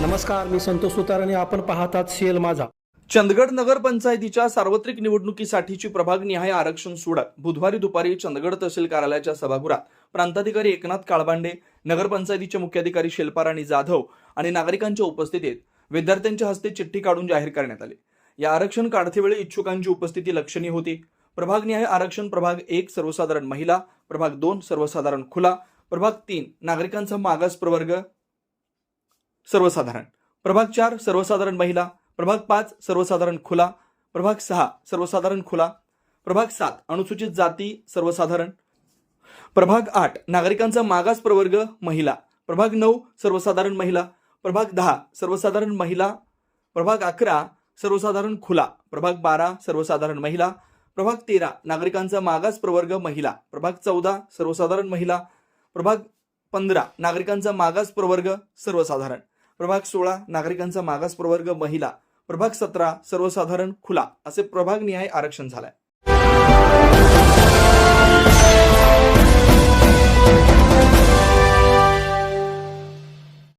नमस्कार मी संतोष सुतार आणि आपण पाहतात सीएल माझा. चंदगड नगर पंचायतीच्या सार्वत्रिक निवडणुकीसाठीची प्रभागनिहाय आरक्षण सोडत. बुधवारी दुपारी चंदगड तहसील कार्यालयाच्या सभागृहात प्रांताधिकारी एकनाथ काळबांडे नगरपंचायतीचे मुख्याधिकारी शिल्पाराणी जाधव आणि नागरिकांच्या उपस्थितीत विद्यार्थ्यांच्या हस्ते चिठ्ठी काढून जाहीर करण्यात आली. या आरक्षण काढतेवेळी इच्छुकांची उपस्थिती लक्षणीय होती. प्रभागनिहाय आरक्षण प्रभाग एक सर्वसाधारण महिला प्रभाग दोन सर्वसाधारण खुला प्रभाग तीन नागरिकांचा मागास प्रवर्ग सर्वसाधारण. प्रभाग चार सर्वसाधारण महिला. प्रभाग पाच सर्वसाधारण खुला. प्रभाग सहा सर्वसाधारण खुला. प्रभाग सात अनुसूचित जाती सर्वसाधारण. प्रभाग आठ नागरिकांचा मागास प्रवर्ग महिला. प्रभाग नऊ सर्वसाधारण महिला. प्रभाग दहा सर्वसाधारण महिला. प्रभाग अकरा सर्वसाधारण खुला. प्रभाग बारा सर्वसाधारण महिला. प्रभाग तेरा नागरिकांचा मागास प्रवर्ग महिला. प्रभाग चौदा सर्वसाधारण महिला. प्रभाग पंधरा नागरिकांचा मागास प्रवर्ग सर्वसाधारण. प्रभाग सोळा नागरिकांचा मागास प्रवर्ग महिला प्रभाग सतरा सर्वसाधारण खुला असे प्रभागनिहाय आरक्षण झालंय.